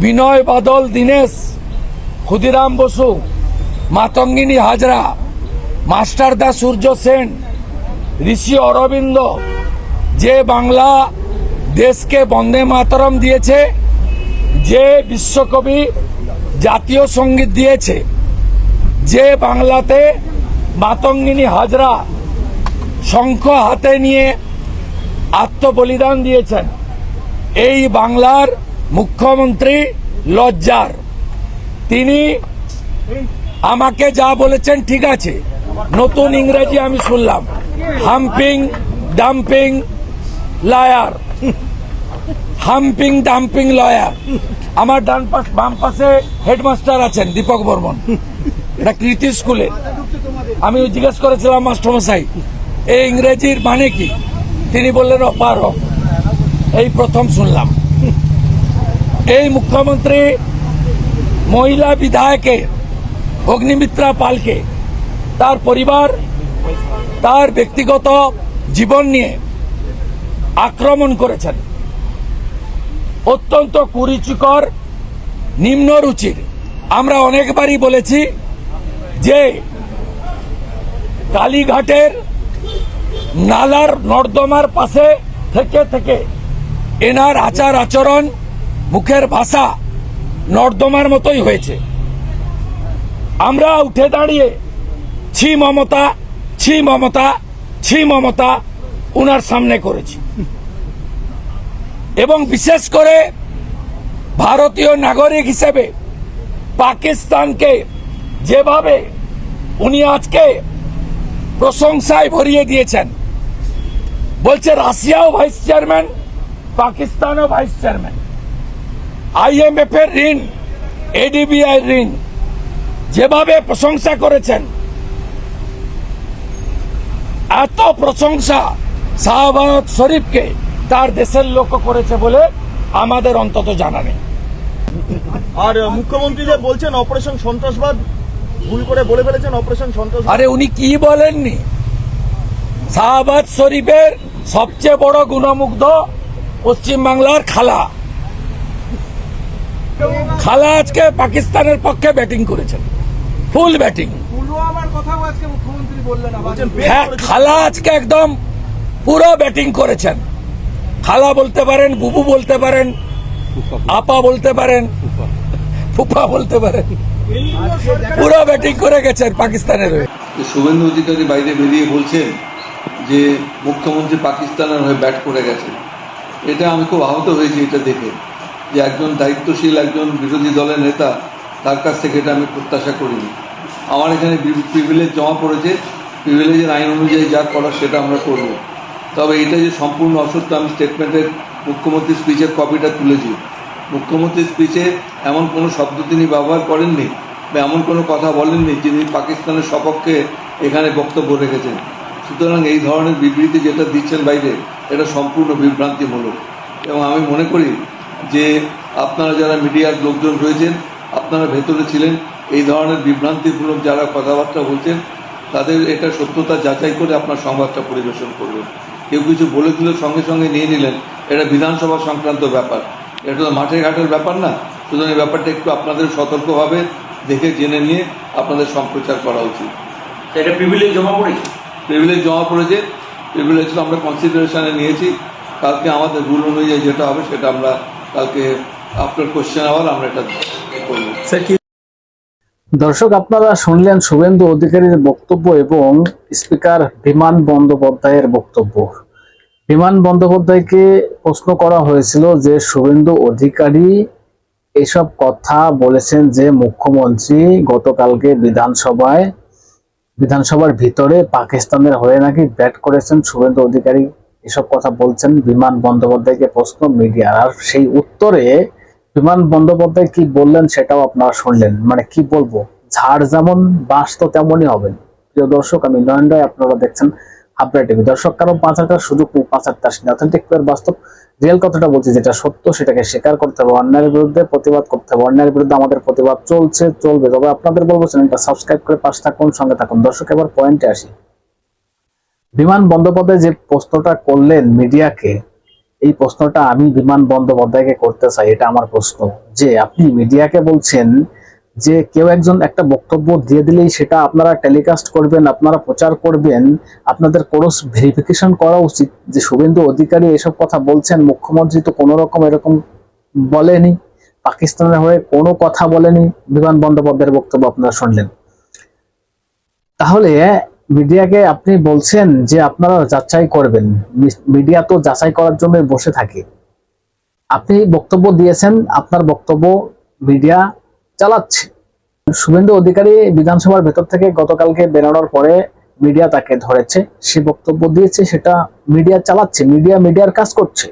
বিনয় Badal, Dinesh, Khudiram Basu, Matangini Hazra, master দা সূর্য সেন, ঋষি অরবিন্দ, যে বাংলা দেশকে বন্দে মাতরম দিয়েছে, যে বিশ্বকবি জাতীয় সংগীত দিয়েছে, যে বাংলাতে মাতঙ্গিনী হাজরা শঙ্খ হাতে নিয়ে আত্মবলিদান দিয়েছেন, এই বাংলার মুখ্যমন্ত্রী লজ্জার। তিনি আমাকে যা বলেছেন ঠিক আছে। নতুন ইংরেজি আমি শুনলাম। Humping, dumping liar. Humping, dumping lawyer. আমার ডান পাশ, বাম পাশে হেডমাস্টার আছেন দীপক বর্মন। এটা কৃতি স্কুলে। আমি জিজ্ঞেস করেছিলাম, মাস্টারমশাই, এই ইংরেজির মানে কি? তিনি বললেন অপারক এই প্রথম শুনলাম। এই মুখ্যমন্ত্রী মহিলা বিধায়কের অগ্নিমিত্রা পালকে, তার পরিবার, তার ব্যক্তিগত জীবন নিয়ে আক্রমণ করেছেন। অত্যন্ত কুরুচিকর, নিম্ন রুচির। আমরা অনেকবারই বলেছি যে কালীঘাটের নালার নর্দমার পাশে থেকে থেকে এনার আচার আচরণ মুখের ভাষা নর্দমার মতোই হয়েছে। আমরা উঠে দাঁড়িয়ে, ছি মমতা ছি মমতা ছি মমতা, উনার সামনে করেছি। এবং বিশেষ করে ভারতীয় নাগরিক হিসেবে পাকিস্তানকে যেভাবে উনি আজকে প্রশংসায় ভরিয়ে দিয়েছেন, বলছে রাশিয়াও ভাইস চেয়ারম্যান, পাকিস্তানও ভাইস চেয়ারম্যান। আইএমএফ এর ঋণ এডিবিআই ঋণ যেভাবে প্রশংসা করেছেন এত প্রশংসা শাহবাজ শরীফকে তার দেশের লোক করেছে বলে আমাদের অন্তত জানা নেই। আর মুখ্যমন্ত্রী যে বলছেন অপারেশন সন্ত্রাসবাদ ভুল করে বলে ফেলেছেন অপারেশন সন্ত্রাসবাদ। আরে উনি কি বলেননি? শাহবাজ শরীফের সবচেয়ে বড় গুণমুগ্ধ পশ্চিমবাংলার খালা। খালা আজকে পাকিস্তানের পক্ষে ব্যাটিং করেছেন। ফুল ব্যাটিং পুলওয়ামার কথাও আজকে মুখ্যমন্ত্রী বললেন বলছেন বেশ হ্যাঁ খালা আজকে একদম পুরো ব্যাটিং করেছেন। খালা বলতে পারেন বুবু বলতে পারেন আপা বলতে পারেন ফুফা। বলতে পারেন। পুরো ব্যাটিং করে গেছেন পাকিস্তানের হয়ে। শুভেন্দু অধিকারী বাইরে বেরিয়ে বলছেন যে মুখ্যমন্ত্রী পাকিস্তানের হয়ে ব্যাট করে গেছে এটা আমি খুব আহত হয়েছি এটা দেখে। যে একজন দায়িত্বশীল, একজন বিরোধী দলের নেতা, তার কাছ থেকে এটা আমি প্রত্যাশা করিনি। আমার এখানে প্রিভিলেজ জমা পড়েছে। প্রিভিলেজের আইন অনুযায়ী যা করার সেটা আমরা করব। তবে এটা যে সম্পূর্ণ অসত্য, আমি স্টেটমেন্টের মুখ্যমন্ত্রীর স্পিচের কপিটা তুলেছি। মুখ্যমন্ত্রীর স্পিচে এমন কোনো শব্দ তিনি ব্যবহার করেননি বা এমন কোনো কথা বলেননি যিনি পাকিস্তানের সপক্ষে এখানে বক্তব্য রেখেছেন। সুতরাং এই ধরনের বিবৃতি যেটা দিচ্ছেন বাইরে, এটা সম্পূর্ণ বিভ্রান্তিমূলক। এবং আমি মনে করি যে আপনারা যারা মিডিয়ার লোকজন রয়েছেন আপনারা ভেতরে ছিলেন এই ধরনের বিভ্রান্তিমূলক যারা কথাবার্তা বলছেন তাদের এটা সত্যতা যাচাই করে আপনার সংবাদটা পরিবেশন করবেন। কেউ কিছু বলে দিল সঙ্গে সঙ্গে নিয়ে নিলেন এটা বিধানসভা সংক্রান্ত ব্যাপার। এটা তো মাঠে ঘাটের ব্যাপার না সুতরাং এই ব্যাপারটা একটু আপনাদের সতর্কভাবে দেখে জেনে নিয়ে আপনাদের সম্প্রচার করা উচিত। এটা প্রিভিলেজ জমা পড়েছে? প্রিভিলেজ জমা পড়েছে। প্রিভিলেজ আমরা কনসিডারেশনে নিয়েছি। কালকে আমাদের রুল অনুযায়ী যেটা হবে সেটা আমরা কালকে আপনার কোশ্চেন আবার আমরা এটা দর্শক, আপনারা শুনলেন শুভেন্দু অধিকারীর বক্তব্য এবং স্পিকার বিমান বন্দ্যোপাধ্যায়ের বক্তব্য। বিমান বন্দ্যোপাধ্যায়কে প্রশ্ন করা হয়েছিল যে, শুভেন্দু অধিকারী এসব কথা বলেছেন যে, মুখ্যমন্ত্রী গতকালকে বিধানসভায়, বিধানসভার ভিতরে পাকিস্তানের হয়ে নাকি ব্যাট করেছেন শুভেন্দু অধিকারী। এসব কথা বলছেন বিমান বন্দ্যোপাধ্যায়কে প্রশ্ন মিডিয়ার আর সেই উত্তরে বিমান বন্দ্যোপাধ্যায় কি বললেন সেটাও আপনারা শুনলেন। মানে কি বলব? ঝাড় যেমন, বাঁশ তো তেমনই হবেন প্রিয় দর্শক, আমি নয়ন রায় আপনারা দেখছেন হাবড়া টিভি। দর্শক কারণ পাঁচ হাজার সুযোগ পাঁচ হাজার আসেনি অথেন্টিক বাস্তব। রিয়েল কথাটা বলছি, যেটা সত্য, সেটাকে স্বীকার করতে হবে। অন্যায়ের বিরুদ্ধে প্রতিবাদ করতে হবে। অন্যায়ের বিরুদ্ধে আমাদের প্রতিবাদ চলছে, চলবে। তবে আপনাদের বলব, চ্যানেলটা সাবস্ক্রাইব করে পাশে থাকুন, সঙ্গে থাকুন। দর্শক, এবার পয়েন্টে আসি। বিমান বন্দ্যোপাধ্যায় যে প্রশ্নটা করলেন মিডিয়াকে, এই প্রশ্নটা আমি বিমান বন্দ্যোপাধ্যায়কে করতে চাই, এটা আমার প্রশ্ন। যে আপনি মিডিয়াকে বলছেন যে কেউ একজন একটা বক্তব্য দিয়ে দিলেই সেটা আপনারা টেলিকাস্ট করবেন, আপনারা প্রচার করবেন, আপনাদের ক্রস ভেরিফিকেশন করা উচিত। যে শুভেন্দু অধিকারী এসব কথা বলছেন, মুখ্যমন্ত্রী তো কোনো রকম এরকম বলেনি, পাকিস্তানের হয়ে কোনো কথা বলেনি, বিমান বন্দ্যোপাধ্যায়ের বক্তব্য আপনারা শুনলেন। তাহলে মিডিয়াকে আপনি বলছেন যে আপনারা যাচাই করবেন। মিডিয়া তো যাচাই করার জন্য বসে থাকে। আপনি বক্তব্য দিয়েছেন, আপনার বক্তব্য মিডিয়া চালাচ্ছে। শুভেন্দু অধিকারী বিধানসভার ভেতর থেকে গতকালকে বেরোনোর পরে মিডিয়া তাকে ধরেছে। সে বক্তব্য দিয়েছে, সেটা মিডিয়া চালাচ্ছে, মিডিয়া মিডিয়ার কাজ করছে।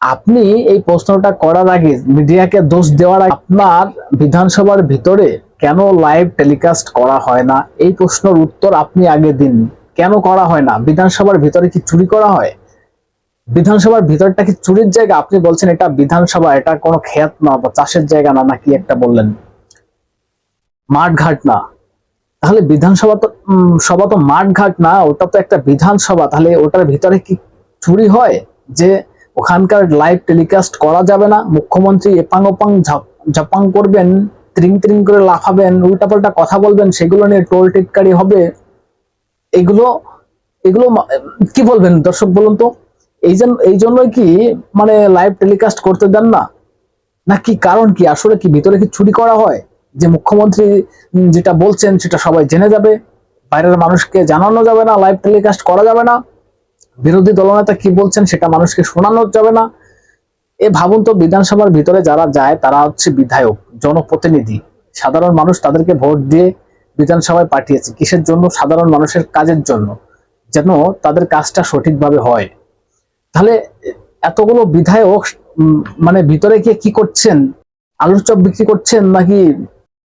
আপনি এই প্রশ্নটা করার আগে মিডিয়াকে দোষ দেওয়ার আপনার বিধানসভার ভিতরে কেন লাইভ টেলিকাস্ট করা হয় না? এই প্রশ্নের উত্তর আপনি আগে দিন। কেন করা হয় না? বিধানসভার ভিতরে কি চুরি করা হয়? বিধানসভার ভিতরটা কি চুরির জায়গা? আপনি বলছেন এটা বিধানসভা, এটা কোনো খেত না, বা চাষের জায়গা না নাকি একটা বললেন? মাঠ ঘাট না। তাহলে বিধানসভা তো সভা তো মাঠ ঘাট না, ওটা তো একটা বিধানসভা। তাহলে ওটার ভিতরে কি চুরি হয়? যে ওখানকার লাইভ টেলিকাস্ট করা যাবে না, মুখ্যমন্ত্রী এপাং ওপাং ঝাপাং করবেন। ত্রিং ত্রিং করে লাফাবেন, উল্টাপাল্টা কথা বলবেন, সেগুলো নিয়ে টোল টিটকারি হবে। এগুলো এগুলো কি বলবেন দর্শক বলুন তো? এই জন্য এই জন্যই কি মানে লাইভ টেলিকাস্ট করতে দেন না? না কি কারণ কি? আসলে কি ভিতরে কি চুরি করা হয়? যে মুখ্যমন্ত্রী যেটা বলছেন সেটা সবাই জেনে যাবে, বাইরের মানুষকে জানানো যাবে না লাইভ টেলিকাস্ট করা যাবে না। বিরোধী দলনেতা কি বলছেন সেটা মানুষকে শোনানো যাবে না। এ ভাবুন তো বিধানসভার ভিতরে যারা যায়, তারা হচ্ছে বিধায়ক, জনপ্রতিনিধি। সাধারণ মানুষ তাদেরকে ভোট দিয়ে বিধানসভায় পাঠিয়েছে। কিসের জন্য? সাধারণ মানুষের কাজের জন্য। যেন তাদের কাজটা সঠিকভাবে হয়। তাহলে এতগুলো বিধায়ক মানে ভিতরে গিয়ে কি করছেন? আলুর চপ বিক্রি করছেন নাকি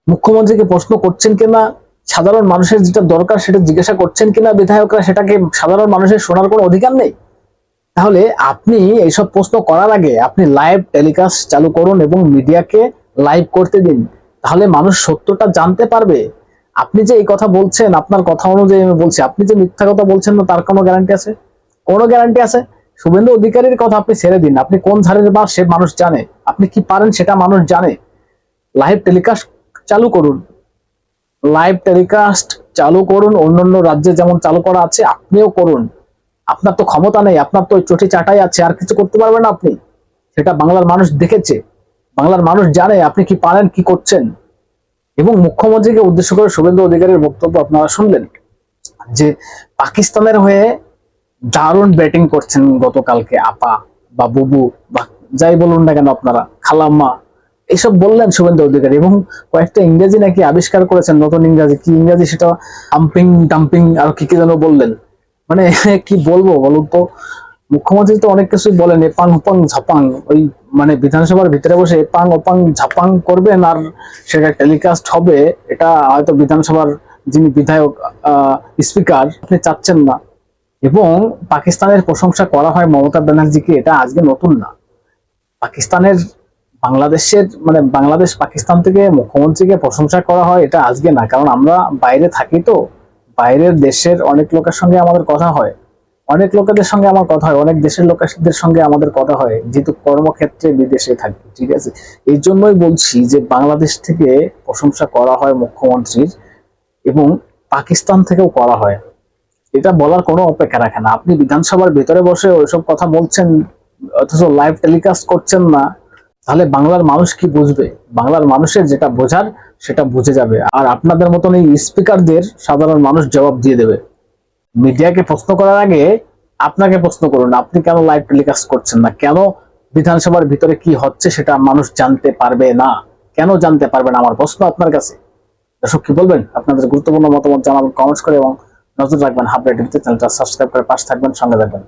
মুখ্যমন্ত্রীকে প্রশ্ন করছেন কিনা? সাধারণ মানুষের যেটা দরকার সেটা জিজ্ঞাসা করছেন কিনা বিধায়করা? সেটাকে সাধারণ মানুষের শোনার কোনো অধিকার নেই? তাহলে আপনি এইসব প্রশ্ন করার আগে আপনি লাইভ টেলিকাস্ট চালু করুন এবং মিডিয়াকে লাইভ করতে দিন। তাহলে মানুষ সত্যটা জানতে পারবে। আপনি যে এই কথা বলছেন, আপনার কথা অনুযায়ী আমি বলছি, আপনি যে মিথ্যা কথা বলছেন না, তার কোনো গ্যারান্টি আছে? কোনো গ্যারান্টি আছে? শুভেন্দু অধিকারীর কথা আপনি ছেড়ে দিন। আপনি কোন ধারের বা সে মানুষ জানে? আপনি কি পারেন সেটা মানুষ জানে? লাইভ টেলিকাস্ট চালু করুন। লাইভ টেলিকাস্ট চালু করুন। অন্যান্য রাজ্যে যেমন চালু করা আছে, আপনিও করুন। আপনার তো ক্ষমতা নেই, আপনার তো চটি চাটাই আছে, আর কিছু করতে পারবেন না আপনি। সেটা বাংলার মানুষ দেখেছে। বাংলার মানুষ জানে আপনি কি পারেন, কি করছেন। এবং মুখ্যমন্ত্রীকে উদ্দেশ্য করে শুভেন্দু অধিকারীর বক্তব্য আপনারা শুনলেন, যে পাকিস্তানের হয়ে দারুণ ব্যাটিং করছেন গতকালকে আপা বা বুবু বা যাই বলুন না কেন আপনারা, খালাম্মা। এইসব বললেন শুভেন্দু অধিকারী এবং কয়েকটা ইংরেজি নাকি আবিষ্কার করেছেন, নতুন ইংরেজি। কি ইংরেজি সেটা? ডাম্পিং ডাম্পিং আর কি কি যেন বললেন। মানে কি বলব বলুন তো? মুখ্যমন্ত্রী তো অনেক কিছুই বলেন, এপাং, ওপাং, ঝাপাং। ওই মানে বিধানসভার ভিতরে বসে এপাং, ওপাং, ঝাপাং করবেন আর সেটা টেলিকাস্ট হবে, এটা হয়তো বিধানসভার যিনি বিধায়ক স্পিকার আপনি চাচ্ছেন না। এবং পাকিস্তানের প্রশংসা করা হয় মমতা ব্যানার্জিকে, এটা আজকে নতুন না। পাকিস্তানের বাংলাদেশের মানে বাংলাদেশ পাকিস্তান থেকে মুখ্যমন্ত্রীকে প্রশংসা করা হয়, এটা আজকে না। কারণ আমরা বাইরে থাকি তো বাইরের দেশের অনেক লোকের সঙ্গে আমাদের কথা হয়। অনেক লোকেদের সঙ্গে আমার কথা হয়, অনেক দেশের লোকেদের সঙ্গে আমাদের কথা হয়, যেহেতু কর্মক্ষেত্রে বিদেশে থাকি, ঠিক আছে? এই জন্যই বলছি যে বাংলাদেশ থেকে প্রশংসা করা হয় মুখ্যমন্ত্রীর এবং পাকিস্তান থেকেও করা হয়। এটা বলার কোনো অপেক্ষা রাখে না। আপনি বিধানসভার ভেতরে বসে ওইসব কথা বলছেন, অথচ লাইভ টেলিকাস্ট করছেন না। তাহলে বাংলার মানুষ কি বুঝবে? বাংলার মানুষের যেটা বোঝার, সেটা বুঝে যাবে। আর আপনাদের মতন এই স্পিকারদের সাধারণ মানুষ জবাব দিয়ে দেবে। মিডিয়াকে প্রশ্ন করার আগে আপনাকে প্রশ্ন করুন, আপনি কেন লাইভ টেলিকাস্ট করছেন না? কেন বিধানসভার ভিতরে কি হচ্ছে সেটা মানুষ জানতে পারবে না? কেন জানতে পারবে না? আমার প্রশ্ন আপনার কাছে। দর্শক, কি বলবেন? আপনাদের গুরুত্বপূর্ণ মতামত জানাবেন কমেন্টস করে এবং নজর রাখবেন হাবড়া টিভিতে। চ্যানেলটা সাবস্ক্রাইব করে পাশে থাকবেন, সঙ্গে থাকবেন।